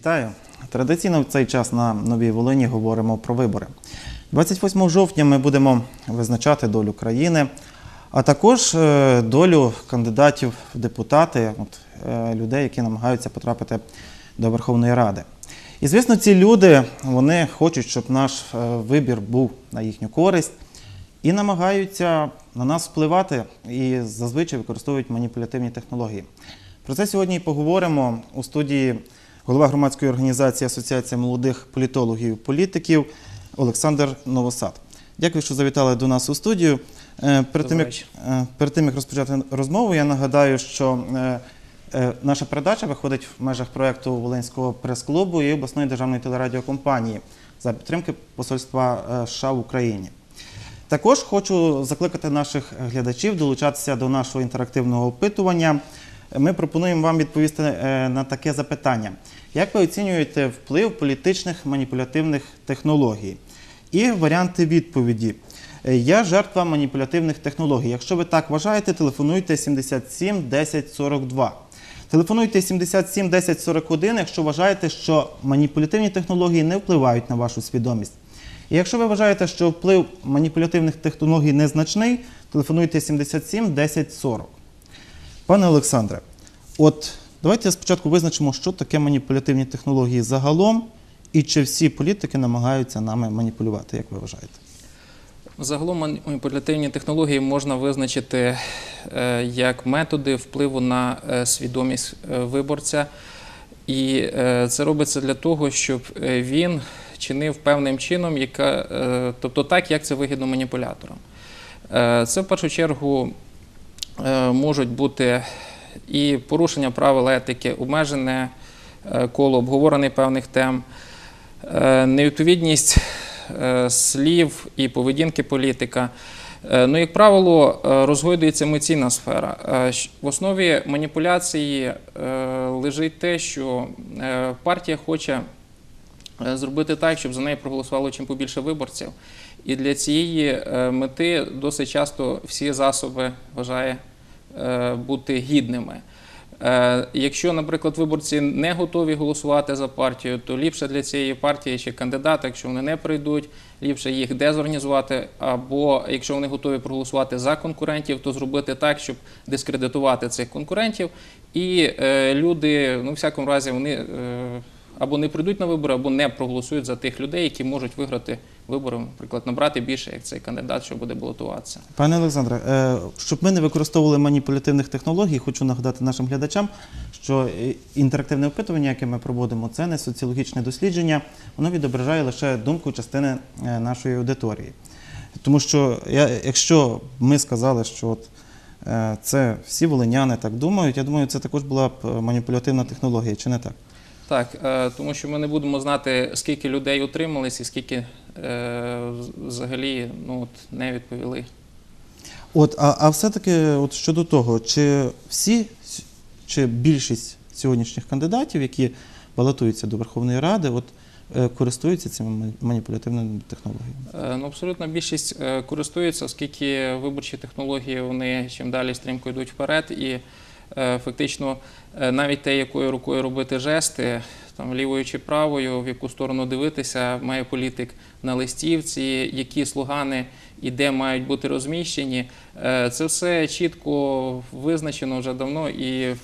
Вітаю! Традиційно в цей час на Новій Волині говоримо про вибори. 28 жовтня ми будемо визначати долю країни, а також е, долю кандидатів в депутати, от, е, людей, які намагаються потрапити до Верховної Ради. І звісно, ці люди вони хочуть, щоб наш е, вибір був на їхню користь і намагаються на нас впливати і зазвичай використовують маніпулятивні технології. Про це сьогодні і поговоримо у студії голова громадської організації Асоціація молодих політологів і політиків Олександр Новосад. Дякую, що завітали до нас у студію. Е, Перед тим, як, е, перед тим, як розпочати розмову, я нагадаю, що е, наша передача виходить в межах проєкту Волинського прес-клубу і обласної державної телерадіокомпанії за підтримки Посольства США в Україні. Також хочу закликати наших глядачів долучатися до нашого інтерактивного опитування. Ми пропонуємо вам відповісти е, на таке запитання: як ви оцінюєте вплив політичних маніпулятивних технологій? І варіанти відповіді. Е, Я жертва маніпулятивних технологій. Якщо ви так вважаєте, телефонуйте 77 10 42. Телефонуйте 77 10 41, якщо вважаєте, що маніпулятивні технології не впливають на вашу свідомість. І якщо ви вважаєте, що вплив маніпулятивних технологій незначний, телефонуйте 77 10 40. Пане Олександре, от давайте спочатку визначимо, що таке маніпулятивні технології загалом, і чи всі політики намагаються нами маніпулювати, як ви вважаєте? Загалом маніпулятивні технології можна визначити е, як методи впливу на е, свідомість е, виборця. І це робиться для того, щоб він чинив певним чином, яка, тобто так, як це вигідно маніпуляторам. Це в першу чергу можуть бути і порушення правил етики, обмежене е, коло обговорених певних тем, е, невідповідність е, слів і поведінки політика. Е, Ну, як правило, е, розгойдується емоційна сфера. Е, В основі маніпуляції е, лежить те, що е, партія хоче е, зробити так, щоб за неї проголосувало чим побільше виборців. І для цієї е, мети досить часто всі засоби вважає е, бути гідними. Е, Якщо, наприклад, виборці не готові голосувати за партію, то ліпше для цієї партії чи кандидата, якщо вони не прийдуть, ліпше їх дезорганізувати. Або якщо вони готові проголосувати за конкурентів, то зробити так, щоб дискредитувати цих конкурентів. І е, люди, ну, в всякому разі, вони е, або не прийдуть на вибори, або не проголосують за тих людей, які можуть виграти вибори, наприклад, набрати більше, як цей кандидат, що буде балотуватися. Пане Олександре, е, щоб ми не використовували маніпулятивних технологій, хочу нагадати нашим глядачам, що е, інтерактивне опитування, яке ми проводимо, це не соціологічне дослідження, воно відображає лише думку частини е, нашої аудиторії. Тому що якщо ми сказали, що от, це всі волиняни так думають, я думаю, це також була б маніпулятивна технологія, чи не так? Так, е, тому що ми не будемо знати, скільки людей утримались і скільки е, взагалі ну, от, не відповіли. От, а, а все-таки от щодо того, чи всі, чи більшість сьогоднішніх кандидатів, які балотуються до Верховної Ради, от, е, користуються цими ман- маніпулятивними технологіями? Ну, абсолютно більшість користується, оскільки виборчі технології вони чим далі стрімко йдуть вперед, і фактично е, навіть те, якою рукою робити жести, там лівою чи правою, в яку сторону дивитися, має політик на листівці, які слогани і де мають бути розміщені. Е, Це все чітко визначено вже давно і. е,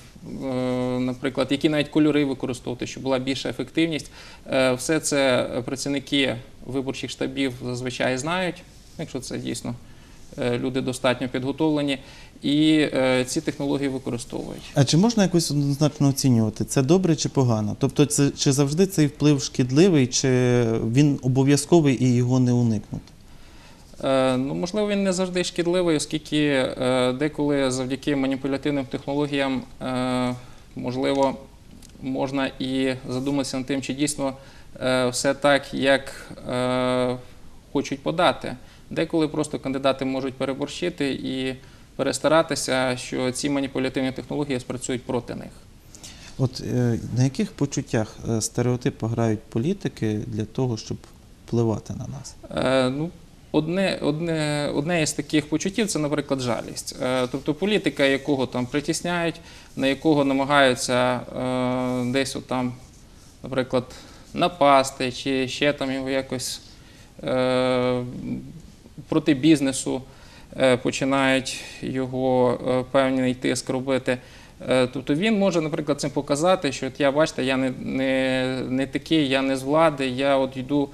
Наприклад, які навіть кольори використовувати, щоб була більша ефективність. Е, Все це працівники виборчих штабів зазвичай знають, якщо це дійсно е, люди достатньо підготовлені, і е, ці технології використовують. А чи можна якось однозначно оцінювати, це добре чи погано? Тобто, це, чи завжди цей вплив шкідливий, чи він обов'язковий і його не уникнути? Е, Ну, можливо, він не завжди шкідливий, оскільки е, деколи завдяки маніпулятивним технологіям, е, можливо, можна і задуматися над тим, чи дійсно е, все так, як е, хочуть подати. Деколи просто кандидати можуть переборщити і перестаратися, що ці маніпулятивні технології спрацюють проти них. От е, на яких почуттях е, стереотипи грають політики для того, щоб впливати на нас? Е, ну, одне, одне, одне із таких почуттів це, наприклад, жалість. Тобто політика, якого там притісняють, на якого намагаються е, десь от там наприклад, напасти, чи ще там його якось е, проти бізнесу починають його е, певний тиск робити. Е, Тобто він може, наприклад, цим показати, що от я бачите, я не, не, не такий, я не з влади, я от йду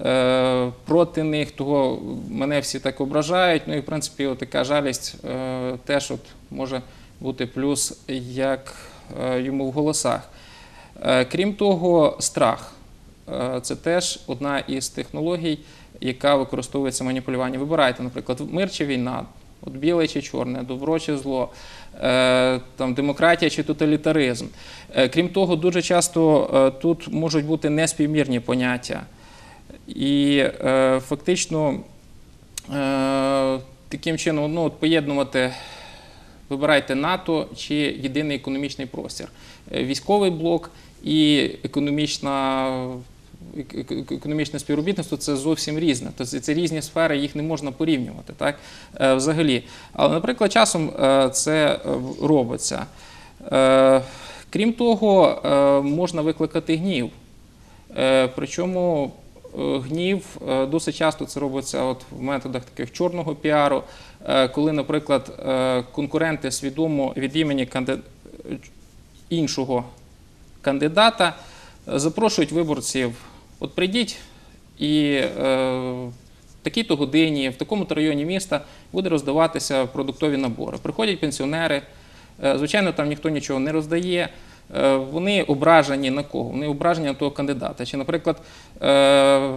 е, проти них, того мене всі так ображають. Ну і в принципі, от така жалість е, теж от може бути плюс як е, йому в голосах. Е, Крім того, страх Е, це теж одна із технологій, яка використовується в маніпулюванні. Вибирайте, наприклад, мир чи війна, от біле чи чорне, добро чи зло, е, там, демократія чи тоталітаризм. Е, Крім того, дуже часто е, тут можуть бути неспівмірні поняття. І фактично таким чином ну, от поєднувати, вибирайте НАТО чи єдиний економічний простір. Військовий блок і економічна, ек- ек- економічне співробітництво це зовсім різне. Тобто це різні сфери, їх не можна порівнювати так, е, взагалі. Але, наприклад, часом е, це е, робиться. Крім того, можна викликати гнів. Причому гнів досить часто це робиться от в методах таких чорного піару, коли, наприклад, конкуренти свідомо від імені канди- іншого кандидата запрошують виборців. От прийдіть і е, в такій-то годині, в такому-то районі міста буде роздаватися продуктові набори. Приходять пенсіонери. Е, Звичайно, там ніхто нічого не роздає. Е, Вони ображені на кого? Вони ображені на того кандидата. Чи, наприклад, е,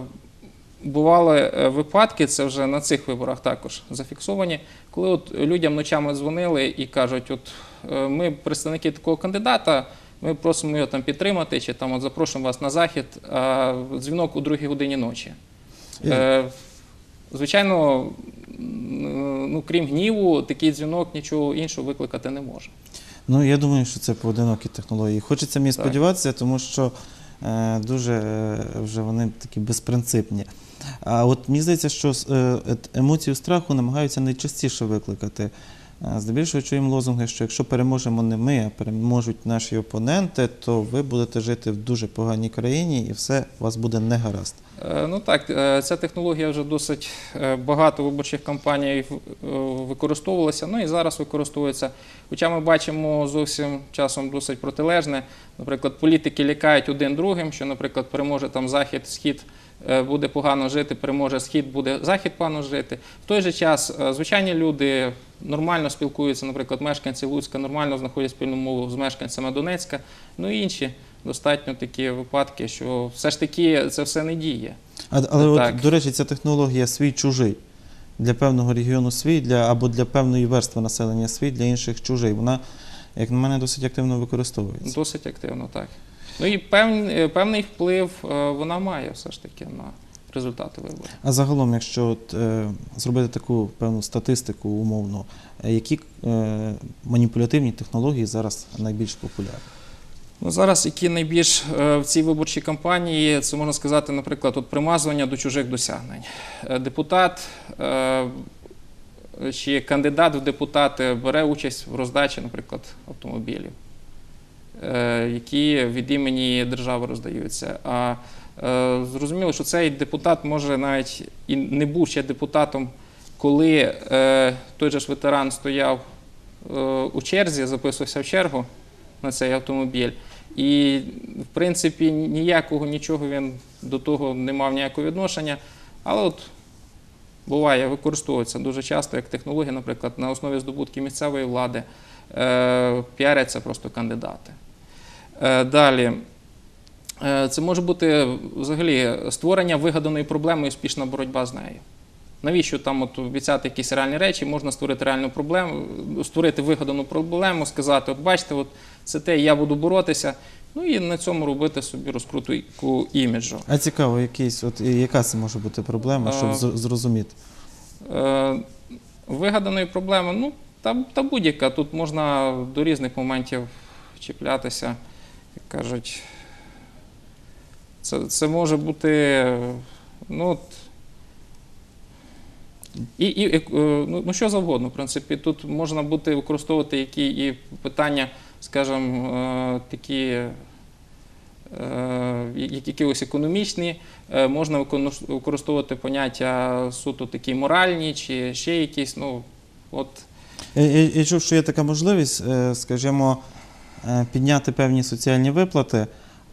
бували е, випадки, це вже на цих виборах також зафіксовані, коли от людям ночами дзвонили і кажуть, от е, ми представники такого кандидата, ми просимо його там підтримати, чи там от запрошуємо вас на захід, а дзвінок у другій годині ночі. Е, Звичайно, ну, крім гніву, такий дзвінок нічого іншого викликати не може. Ну, я думаю, що це поодинокі технології. Хочеться мені Так. сподіватися, тому що е, дуже е, вже вони такі безпринципні. А от мені здається, що е, емоцію страху намагаються найчастіше викликати. Е, Здебільшого чуємо лозунги, що якщо переможемо не ми, а переможуть наші опоненти, то ви будете жити в дуже поганій країні і все у вас буде не гаразд. Е, Ну так, е, ця технологія вже досить багато виборчих кампаній використовувалася, ну і зараз використовується. Хоча ми бачимо зовсім часом досить протилежне. Наприклад, політики лякають один другим, що, наприклад, переможе там захід, схід буде погано жити, переможе схід, буде захід погано жити. В той же час звичайні люди нормально спілкуються, наприклад, мешканці Луцька нормально знаходять спільну мову з мешканцями Донецька, ну і інші. Достатньо такі випадки, що все ж таки це все не діє. А, але Так. от, до речі, ця технологія свій чужий. Для певного регіону свій, для, або для певної верстви населення свій, для інших чужий. Вона, як на мене, досить активно використовується. Досить активно, так. Ну і певний, певний вплив е, вона має все ж таки на результати виборів. А загалом, якщо от, е, зробити таку певну статистику умовно, е, які е, маніпулятивні технології зараз найбільш популярні? Ну, зараз які найбільш е, в цій виборчій кампанії, це можна сказати, наприклад, от примазування до чужих досягнень. Е, Депутат чи кандидат в депутати бере участь в роздачі, наприклад, автомобілів, які від імені держави роздаються. А е, зрозуміло, що цей депутат може навіть і не був ще депутатом, коли е, той же ж ветеран стояв е, у черзі, записувався в чергу на цей автомобіль. І, в принципі, ніякого нічого він до того не мав ніякого відношення. Але от буває, використовується дуже часто як технологія, наприклад, на основі здобутків місцевої влади е, піаряться просто кандидати. Е, далі. Е, Це може бути взагалі створення вигаданої проблеми і успішна боротьба з нею. Навіщо там от обіцяти якісь реальні речі, можна створити реальну проблему, створити вигадану проблему, сказати, от бачите, от це те, я буду боротися. Ну і на цьому робити собі розкрутку іміджу. А цікаво, якийсь, от, яка це може бути проблема, щоб А, зрозуміти? Е, вигаданої проблеми, ну, та, та будь-яка. Тут можна до різних моментів чіплятися, як кажуть. Це, це може бути. Ну, от, і, і, е, ну, ну, що завгодно, в принципі, тут можна бути використовувати які і питання, скажімо, е, такі е, як якихось економічні, можна використовувати поняття суто такі моральні чи ще якісь. Ну, от, Я, я, я чув, що є така можливість, скажімо, підняти певні соціальні виплати,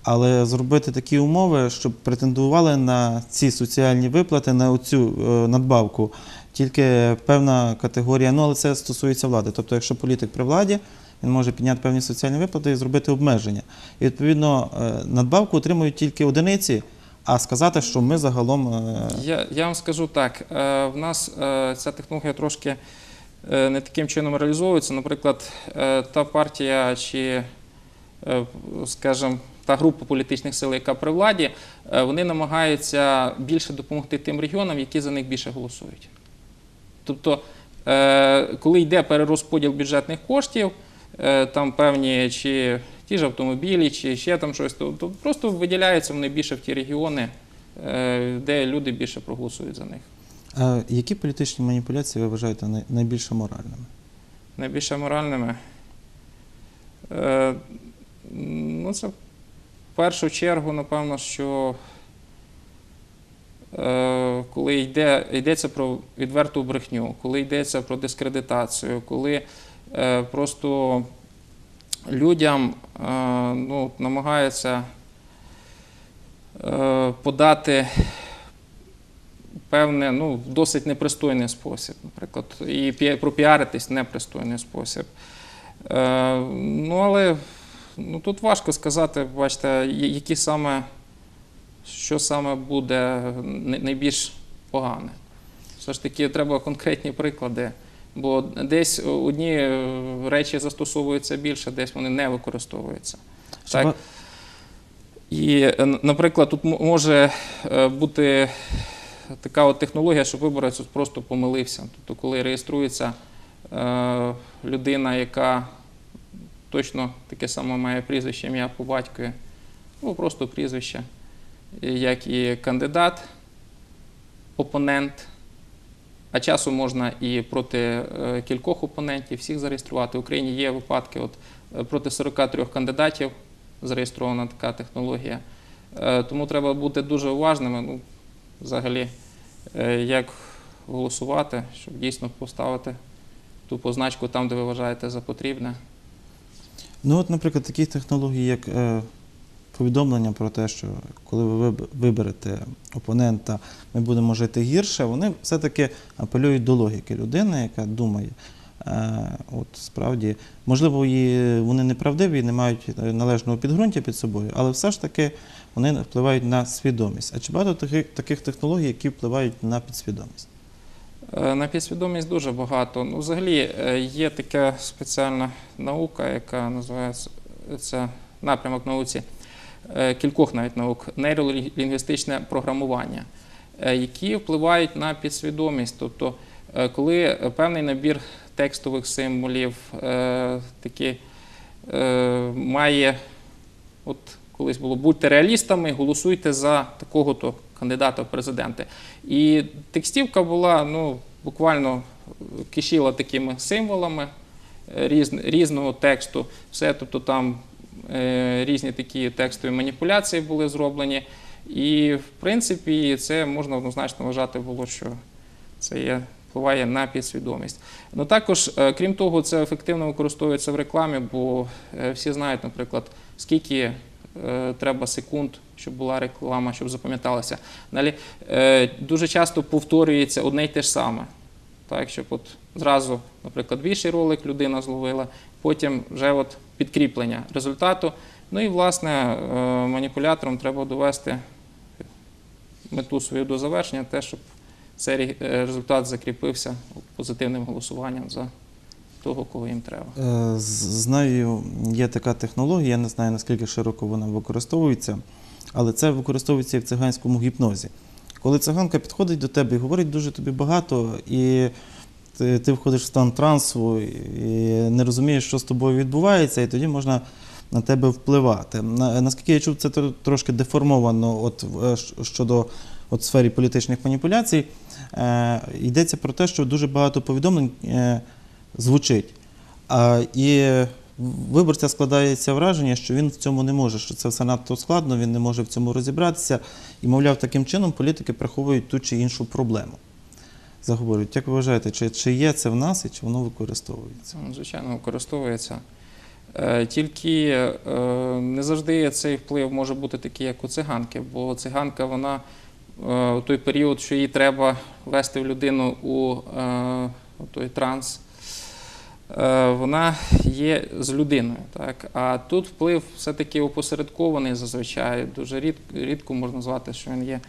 але зробити такі умови, щоб претендували на ці соціальні виплати, на цю надбавку тільки певна категорія. Ну, але це стосується влади. Тобто, якщо політик при владі, він може підняти певні соціальні виплати і зробити обмеження. І відповідно е, надбавку отримують тільки одиниці, а сказати, що ми загалом. е, Я, я вам скажу так: е, в нас е, ця технологія трошки е, не таким чином реалізовується. Наприклад, е, та партія чи, е, скажімо, та група політичних сил, яка при владі, е, вони намагаються більше допомогти тим регіонам, які за них більше голосують. Тобто, е, коли йде перерозподіл бюджетних коштів, е, там певні чи ті ж автомобілі, чи ще там щось, то, то просто виділяються вони більше в ті регіони, е, де люди більше проголосують за них. Які політичні маніпуляції ви вважаєте най- найбільш моральними? Найбільше моральними. Е, ну, це в першу чергу, напевно, що е, коли йде, йдеться про відверту брехню, коли йдеться про дискредитацію, коли е, просто людям е, ну, намагаються подати певне, ну, в досить непристойний спосіб, наприклад, і пропіаритись в непристойний спосіб. Е, ну, але ну, тут важко сказати, бачите, які саме, що саме буде найбільш погане. Все ж таки, треба конкретні приклади. Бо десь одні речі застосовуються більше, десь вони не використовуються. Так. І, наприклад, тут може е, бути така от технологія, що виборець просто помилився. Тобто, коли реєструється е, людина, яка точно таке саме має прізвище, ім'я по батькові, ну просто прізвище, як і кандидат, опонент. А часу можна і проти е, кількох опонентів, всіх зареєструвати. В Україні є випадки, от е, проти 43 кандидатів зареєстрована така технологія. Тому треба бути дуже уважними. Ну, взагалі, е, як голосувати, щоб дійсно поставити ту позначку там, де ви вважаєте за потрібне. Ну, от, наприклад, такі технології, як е, повідомлення про те, що коли ви виберете опонента, ми будемо жити гірше, вони все-таки апелюють до логіки людини, яка думає. Е, от справді, можливо, вони неправдиві не мають е, належного підґрунтя під собою, але все ж таки вони впливають на свідомість. А чи багато таких, таких технологій, які впливають на підсвідомість? Е, На підсвідомість дуже багато. Ну, взагалі є така спеціальна наука, яка називається це напрямок науці кількох навіть наук, нейролінгвістичне програмування, які впливають на підсвідомість. Тобто, коли певний набір текстових символів е, такі е, має, от колись було, будьте реалістами, голосуйте за такого-то кандидата в президенти. І текстівка була ну, буквально кишіла такими символами е, різ, різного тексту. Все, тобто там різні такі текстові маніпуляції були зроблені. І, в принципі, це можна однозначно вважати було, що це є, впливає на підсвідомість. Ну також, е, крім того, це ефективно використовується в рекламі, бо е, всі знають, наприклад, скільки е, треба секунд, щоб була реклама, щоб запам'яталася. Далі дуже часто повторюється одне й те ж саме. Так, щоб от зразу, наприклад, більший ролик людина зловила, потім вже от підкріплення результату. Ну і власне маніпуляторам треба довести мету свою до завершення, те, щоб цей е, результат закріпився позитивним голосуванням за того, кого їм треба. Е, Знаю, є така технологія, я не знаю наскільки широко вона використовується, але це використовується і в циганському гіпнозі. Коли циганка підходить до тебе і говорить дуже тобі багато, і ти, входиш в стан трансу і не розумієш, що з тобою відбувається, і тоді можна на тебе впливати. Наскільки я чув, це трошки деформовано от, е, щодо от, сфері політичних маніпуляцій. Е, йдеться про те, що дуже багато повідомлень е, звучить. А, і виборця складається враження, що він в цьому не може, що це все надто складно, він не може в цьому розібратися. І, мовляв, таким чином політики приховують ту чи іншу проблему. Заговорюють. Як ви вважаєте, чи, чи є це в нас і чи воно використовується? Ну, Звичайно, використовується. Е, Тільки е, не завжди цей вплив може бути такий, як у циганки, бо циганка вона у той період, що їй треба вести в людину у, е, той транс, е, вона є з людиною. Так? А тут вплив все-таки опосередкований зазвичай. Дуже рідко, рідко можна назвати, що він є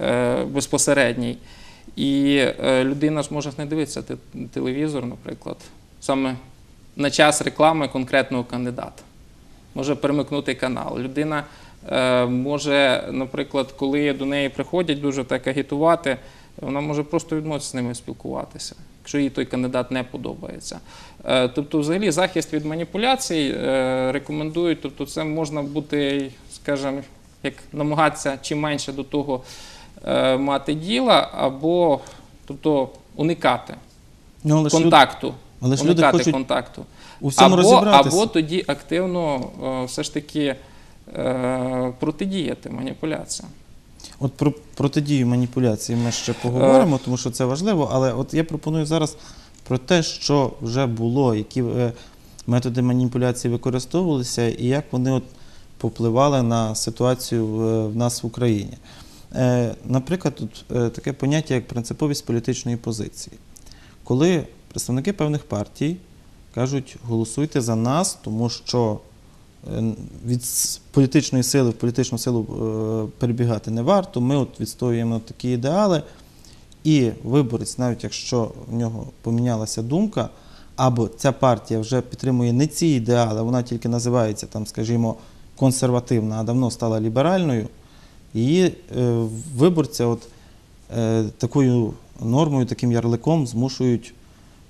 е, безпосередній. І е, людина ж може не дивитися телевізор, наприклад, саме на час реклами конкретного кандидата. Може перемикнути канал. Людина е, може, наприклад, коли до неї приходять дуже так агітувати, вона може просто відмовитися з ними спілкуватися, якщо їй той кандидат не подобається. Е, тобто, взагалі, захист від маніпуляцій е, рекомендують, тобто, це можна бути, скажімо, як намагатися чим менше до того е, мати діла, або тобто, уникати Ну, але контакту. але ж люди уникати хочуть контакту. у всьому Або, або тоді активно е, все ж таки е, протидіяти маніпуляціям. От про протидію маніпуляції ми ще поговоримо, тому що це важливо. Але от я пропоную зараз про те, що вже було, які е, методи маніпуляції використовувалися, і як вони от попливали на ситуацію в, нас в Україні. Е, наприклад, тут е, таке поняття, як принциповість політичної позиції. Коли представники певних партій кажуть, голосуйте за нас, тому що е, від політичної сили в політичну силу е, перебігати не варто. Ми от відстоюємо такі ідеали. І виборець, навіть якщо в нього помінялася думка, або ця партія вже підтримує не ці ідеали, вона тільки називається там, скажімо, консервативна, а давно стала ліберальною, її е, виборця от, е, такою нормою, таким ярликом змушують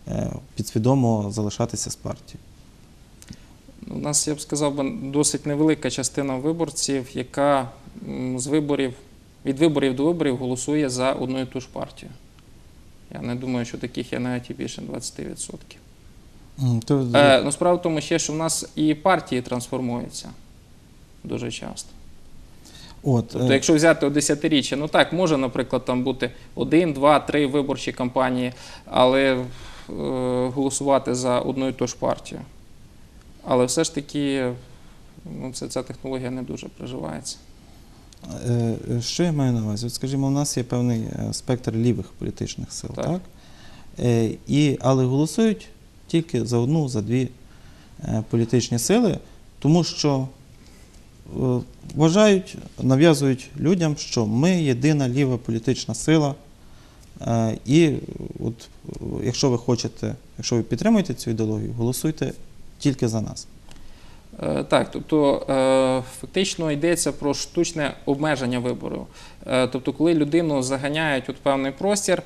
е, підсвідомо залишатися з партією. У нас, я б сказав, би, досить невелика частина виборців, яка з виборів, від виборів до виборів голосує за одну і ту ж партію. Я не думаю, що таких є навіть і більше 20%. То, Е, ну, справа в тому ще, що в нас і партії трансформуються дуже часто. от, Тобто, е, якщо взяти от десятиріччя, ну так, може, наприклад, там бути один, два, три виборчі кампанії, але е, голосувати за одну і ту ж партію. Але все ж таки ну, це, ця технологія не дуже приживається. Е, е, Що я маю на увазі? От, скажімо, у нас є певний е, спектр лівих політичних сил, так? Так. І, але голосують тільки за одну, за дві політичні сили, тому що вважають, нав'язують людям, що ми єдина ліва політична сила. І от, якщо ви хочете, якщо ви підтримуєте цю ідеологію, голосуйте тільки за нас. Е, Так, тобто е, фактично йдеться про штучне обмеження вибору. Е, Тобто, коли людину заганяють у певний простір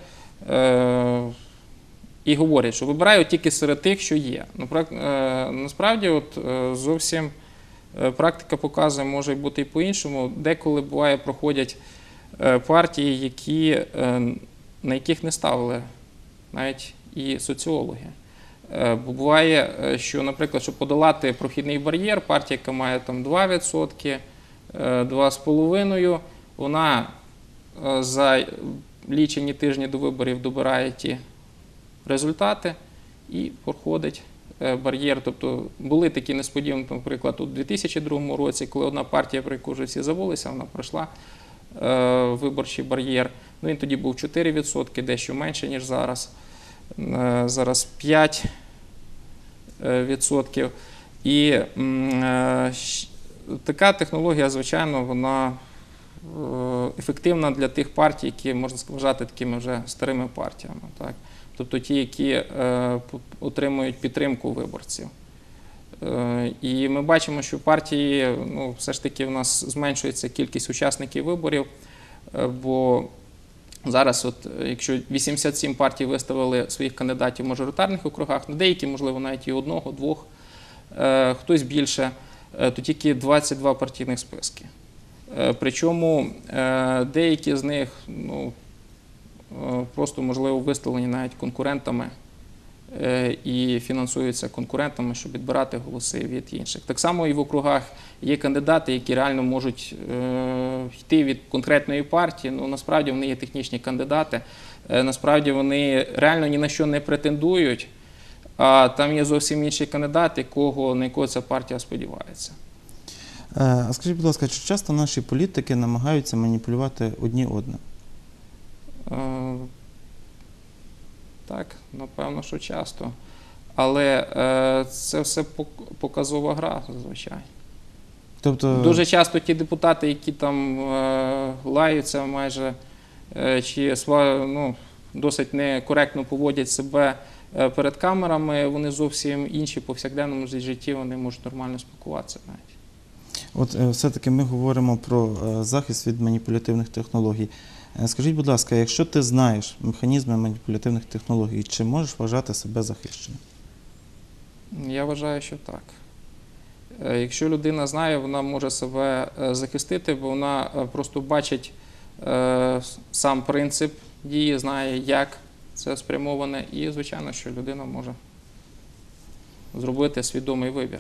і говорять, що вибирають тільки серед тих, що є. Ну, Насправді, от зовсім практика показує, може бути і по-іншому. Деколи буває, проходять партії, які, на яких не ставили навіть і соціологи. Е, буває, е, що, наприклад, щоб подолати прохідний бар'єр, партія, яка має там 2%, е, 2,5%, вона е, за лічені тижні до виборів добирає ті результати і проходить бар'єр. Тобто були такі несподіванки, наприклад, у 2002 році, коли одна партія, про яку вже всі забулися, вона пройшла виборчий бар'єр. Ну, він тоді був 4%, дещо менше, ніж зараз. Е, Зараз 5 е, відсотків. І е, така технологія, звичайно, вона ефективна для тих партій, які можна вважати такими вже старими партіями. Так? Тобто ті, які отримують підтримку виборців. І ми бачимо, що партії, ну, все ж таки, в нас зменшується кількість учасників виборів, бо зараз, от, е, якщо 87 партій виставили своїх кандидатів в мажоритарних округах, на деякі, можливо, навіть і одного, двох, е, хтось більше, е, то тільки 22 партійних списки. Е, Причому е, деякі з них ну, е, просто, можливо, виставлені навіть конкурентами і фінансуються конкурентами, щоб відбирати голоси від інших. Так само і в округах є кандидати, які реально можуть е, йти від конкретної партії. Ну насправді вони є технічні кандидати. Е, Насправді вони реально ні на що не претендують. А там є зовсім інший кандидат, якого на якого ця партія сподівається. Е, А скажіть, будь ласка, чи часто наші політики намагаються маніпулювати одні одним? Так, напевно, що часто. Але е, це все показова гра зазвичай. Тобто, Дуже часто ті депутати, які там е, лаються майже е, чи ну, досить некоректно поводять себе е, перед камерами, вони зовсім інші повсякденному житті, вони можуть нормально спілкуватися навіть. от е, все-таки ми говоримо про е, захист від маніпулятивних технологій. Е, Скажіть, будь ласка, якщо ти знаєш механізми маніпулятивних технологій, чи можеш вважати себе захищеним? Я вважаю, що так. Е, Якщо людина знає, вона може себе е, захистити, бо вона просто бачить сам принцип дії, знає, як це спрямоване, і, звичайно, що людина може зробити свідомий вибір.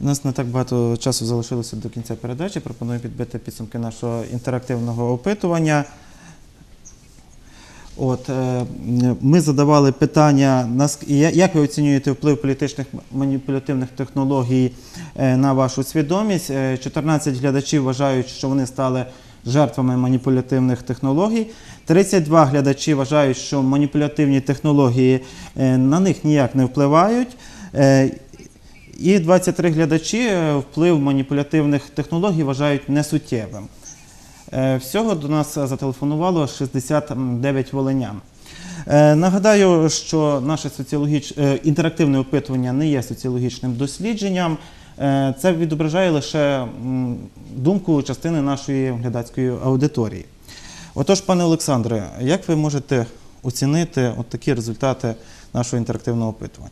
У нас не так багато часу залишилося до кінця передачі. Пропоную підбити підсумки нашого інтерактивного опитування. От, е, ми задавали питання, як ви оцінюєте вплив політичних маніпулятивних технологій е, на вашу свідомість? Е, 14 глядачів вважають, що вони стали жертвами маніпулятивних технологій. 32 глядачі вважають, що маніпулятивні технології е, на них ніяк не впливають. Е, і 23 глядачі е, вплив маніпулятивних технологій вважають несуттєвим. Е, Всього до нас зателефонувало 69 волинян. Е, Нагадаю, що наше соціологіч... е, інтерактивне опитування не є соціологічним дослідженням. Це відображає лише думку частини нашої глядацької аудиторії. Отож, пане Олександре, як ви можете оцінити от такі результати нашого інтерактивного опитування?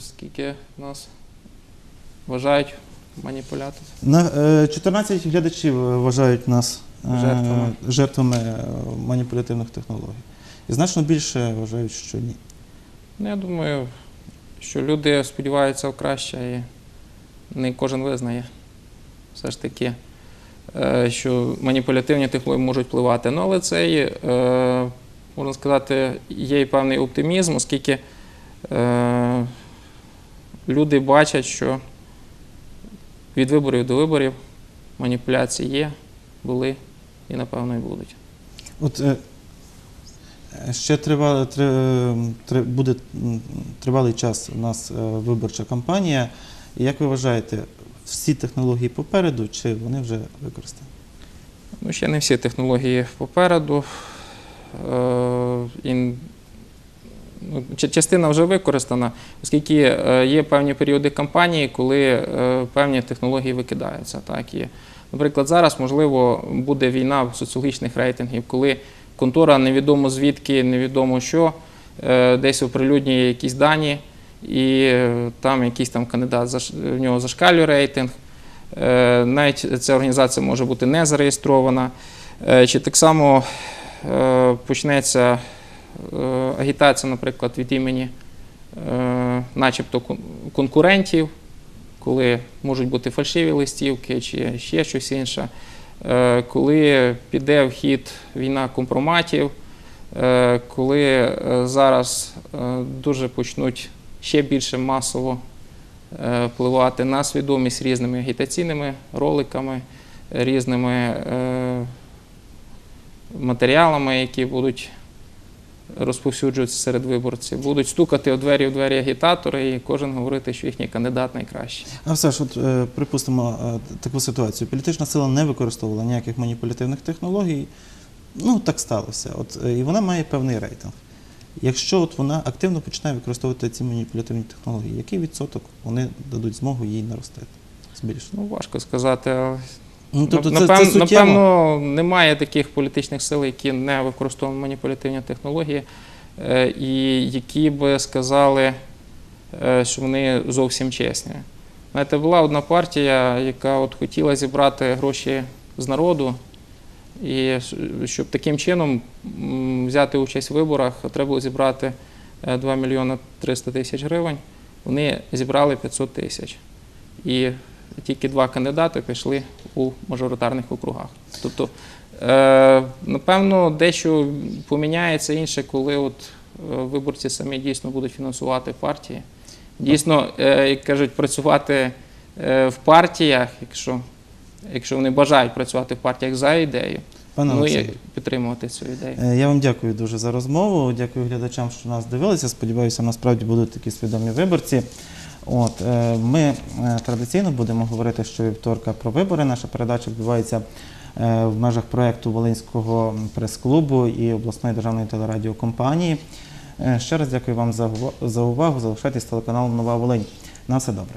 Скільки нас вважають маніпулятор? На, е, 14 глядачів е, вважають нас е, Жертвами. жертвами е, маніпулятивних технологій. І значно більше вважають, що ні. Ну, я думаю, що люди сподіваються в краще і не кожен визнає. Все ж таки, е, що маніпулятивні технології можуть впливати. Ну, але це е, можна сказати, є і певний оптимізм, оскільки е, люди бачать, що від виборів до виборів маніпуляції є, були і, напевно, і будуть. От е, ще тривали, три, буде тривалий час у нас е, виборча кампанія. Як ви вважаєте, всі технології попереду чи вони вже використані? Ну, ще не всі технології попереду. Е, частина вже використана, оскільки е, є певні періоди кампанії, коли е, певні технології викидаються. Так? І, наприклад, зараз, можливо, буде війна соціологічних рейтингів, коли контора невідомо звідки, невідомо що, е, десь оприлюднює якісь дані, і там якийсь там кандидат в нього зашкалює рейтинг. Навіть ця організація може бути не зареєстрована. Чи так само почнеться агітація, наприклад, від імені е, начебто конкурентів, коли можуть бути фальшиві листівки чи ще щось інше, Е, коли піде в хід війна компроматів, е, коли е, зараз е, дуже почнуть ще більше масово е, впливати на свідомість різними агітаційними роликами, різними е, матеріалами, які будуть розповсюджуватися серед виборців, будуть стукати у двері у двері агітатори, і кожен говорити, що їхній кандидат найкращий. А все ж, от е, припустимо е, таку ситуацію. Політична сила не використовувала ніяких маніпулятивних технологій. Ну, так сталося. От, е, і вона має певний рейтинг. Якщо от вона активно починає використовувати ці маніпулятивні технології, який відсоток вони дадуть змогу їй наростити? Збільшити? Ну, важко сказати. Ну, тобто це, Напев- це. Напевно, немає таких політичних сил, які не використовують маніпулятивні технології, е, і які би сказали, е, що вони зовсім чесні. Знаєте, була одна партія, яка от хотіла зібрати гроші з народу, і щоб таким чином взяти участь в виборах, треба було зібрати е, 2 мільйони 300 тисяч гривень, вони зібрали 500 тисяч. І тільки два кандидати пішли у мажоритарних округах. Тобто, е, напевно, дещо поміняється інше, коли от е, виборці самі дійсно будуть фінансувати партії. Дійсно, е, як кажуть, працювати в партіях, якщо, якщо вони бажають працювати в партіях за ідею, Пане ну і підтримувати цю ідею. Я вам дякую дуже за розмову. Дякую глядачам, що нас дивилися. Сподіваюся, насправді будуть такі свідомі виборці. От е, ми е, традиційно будемо говорити щовівторка про вибори. Наша передача відбувається е, в межах проєкту Волинського прес-клубу і обласної державної телерадіокомпанії. Ще раз дякую вам за увагу. Залишайтесь телеканалом Нова Волинь. На все добре.